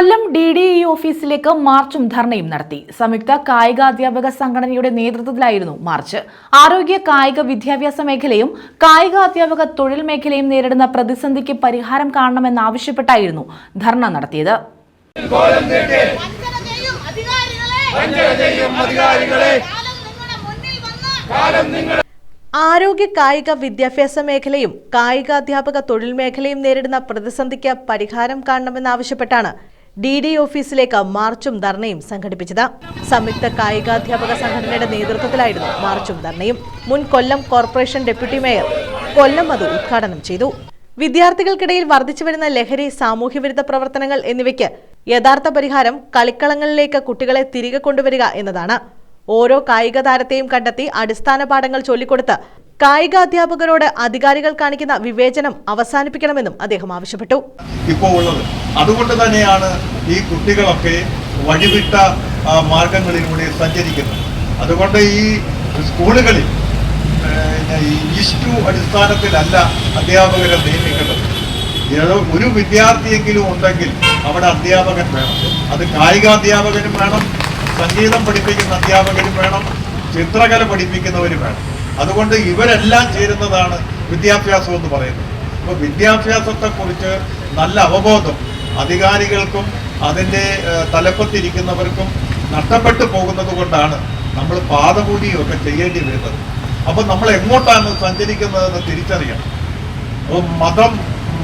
കൊല്ലം D D E ഓഫീസിലേക്ക് മാർച്ചും ധർണയും നടത്തി. സംയുക്ത കായിക അധ്യാപക സംഘടനയുടെ നേതൃത്വത്തിലായിരുന്നു മാർച്ച്. ആരോഗ്യ കായിക വിദ്യാഭ്യാസ മേഖലയും കായിക അധ്യാപക തൊഴിൽ മേഖലയും നേരിടുന്ന പ്രതിസന്ധിക്ക് പരിഹാരം കാണണമെന്നാവശ്യപ്പെട്ടായിരുന്നു ധർണ നടത്തിയത്. ആരോഗ്യ കായിക വിദ്യാഭ്യാസ മേഖലയും കായികാധ്യാപക തൊഴിൽ മേഖലയും നേരിടുന്ന പ്രതിസന്ധിക്ക് പരിഹാരം കാണണമെന്നാവശ്യപ്പെട്ടാണ് ഡി ഡി ഓഫീസിലേക്ക് മാർച്ചും ധർണയും സംഘടിപ്പിച്ചത്. സംയുക്ത കായികാധ്യാപക സംഘടനയുടെ നേതൃത്വത്തിലായിരുന്നു മാർച്ചും ധർണയും. മുൻ Kollam corporation deputy mayor Kollam അത് ഉദ്ഘാടനം ചെയ്തു. വിദ്യാർത്ഥികൾക്കിടയിൽ വർദ്ധിച്ചുവരുന്ന ലഹരി സാമൂഹ്യവിരുദ്ധ പ്രവർത്തനങ്ങൾ എന്നിവയ്ക്ക് യഥാർത്ഥ പരിഹാരം കളിക്കളങ്ങളിലേക്ക് കുട്ടികളെ തിരികെ കൊണ്ടുവരിക എന്നതാണ്. ഓരോ കായിക താരത്തെയും കണ്ടെത്തി അടിസ്ഥാന പാഠങ്ങൾ ചൊല്ലിക്കൊടുത്ത് കായികാധ്യാപകരോട് അധികാരികൾ കാണിക്കുന്ന വിവേചനം അവസാനിപ്പിക്കണമെന്നും അദ്ദേഹം ആവശ്യപ്പെട്ടു. ഇപ്പോൾ ഉള്ളത് അതുകൊണ്ട് തന്നെയാണ് ഈ കുട്ടികളൊക്കെ വഴിവിട്ട മാർഗങ്ങളിലൂടെ സഞ്ചരിക്കുന്നത്. അതുകൊണ്ട് ഈ സ്കൂളുകളിൽ ഇഷ്ടു അടിസ്ഥാനത്തിലല്ല അധ്യാപകരെ നിയമിക്കേണ്ടത്. ഒരു വിദ്യാർത്ഥിയെങ്കിലും ഉണ്ടെങ്കിൽ അവിടെ അധ്യാപകൻ വേണം. അത് കായികാധ്യാപകനും വേണം സംഗീതം പഠിപ്പിക്കുന്ന അധ്യാപകനും വേണം ചിത്രകല പഠിപ്പിക്കുന്നവരും വേണം. അതുകൊണ്ട് ഇവരെല്ലാം ചേരുന്നതാണ് വിദ്യാഭ്യാസം എന്ന് പറയുന്നത്. അപ്പോൾ വിദ്യാഭ്യാസത്തെക്കുറിച്ച് നല്ല അവബോധം അധികാരികൾക്കും അതിന്റെ തലപ്പത്തിരിക്കുന്നവർക്കും നഷ്ടപ്പെട്ടു പോകുന്നത് കൊണ്ടാണ് നമ്മൾ പാതകൂടിയൊക്കെ ചെയ്യേണ്ടി വരുന്നത്. അപ്പോൾ നമ്മൾ എങ്ങോട്ടാണ് സഞ്ചരിക്കുന്നതെന്ന് തിരിച്ചറിയണം. അപ്പോൾ മതം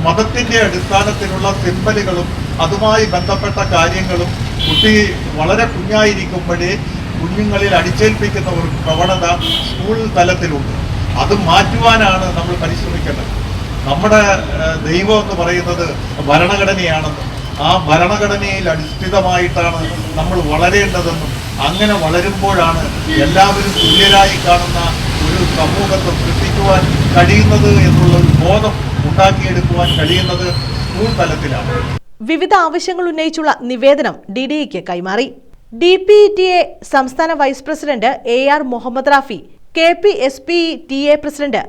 മതത്തിന്റെ അടിസ്ഥാനത്തിലുള്ള സിമ്പലുകളും അതുമായി ബന്ധപ്പെട്ട കാര്യങ്ങളും കുട്ടി വളരെ കുഞ്ഞായിരിക്കുമ്പോഴേ കുഞ്ഞുങ്ങളിൽ അടിച്ചേൽപ്പിക്കുന്ന ഒരു പ്രവണത സ്കൂൾ തലത്തിലുണ്ട്. അത് മാറ്റുവാനാണ് നമ്മൾ പരിശ്രമിക്കേണ്ടത്. നമ്മുടെ ദൈവം എന്ന് പറയുന്നത് ഭരണഘടനയാണെന്നും ആ ഭരണഘടനയിൽ അടിസ്ഥിതമായിട്ടാണ് നമ്മൾ വളരേണ്ടതെന്നും അങ്ങനെ വളരുമ്പോഴാണ് എല്ലാവരും തുല്യരായി കാണുന്ന ഒരു സമൂഹത്തെ സൃഷ്ടിക്കുവാൻ കഴിയുന്നത് എന്നുള്ള ഒരു ബോധം ഉണ്ടാക്കിയെടുക്കുവാൻ കഴിയുന്നത് സ്കൂൾ തലത്തിലാണ്. വിവിധ ആവശ്യങ്ങൾ ഉന്നയിച്ചുള്ള നിവേദനം ഡി ഡി കൈമാറി. ഡി പി ടി എ സംസ്ഥാന vice president A R Muhammad Rafi K P S P T A president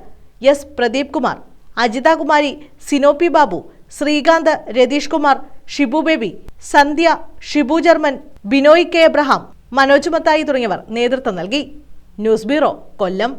S Pradeep Kumar Ajithakumari സിനോപി Babu Sreekanth Ratheesh Kumar Shibu Baby Sandhya Shibu German Binoy K Abraham Manoj Mathai തുടങ്ങിയവർ നേതൃത്വം നൽകി. News bureau Kollam.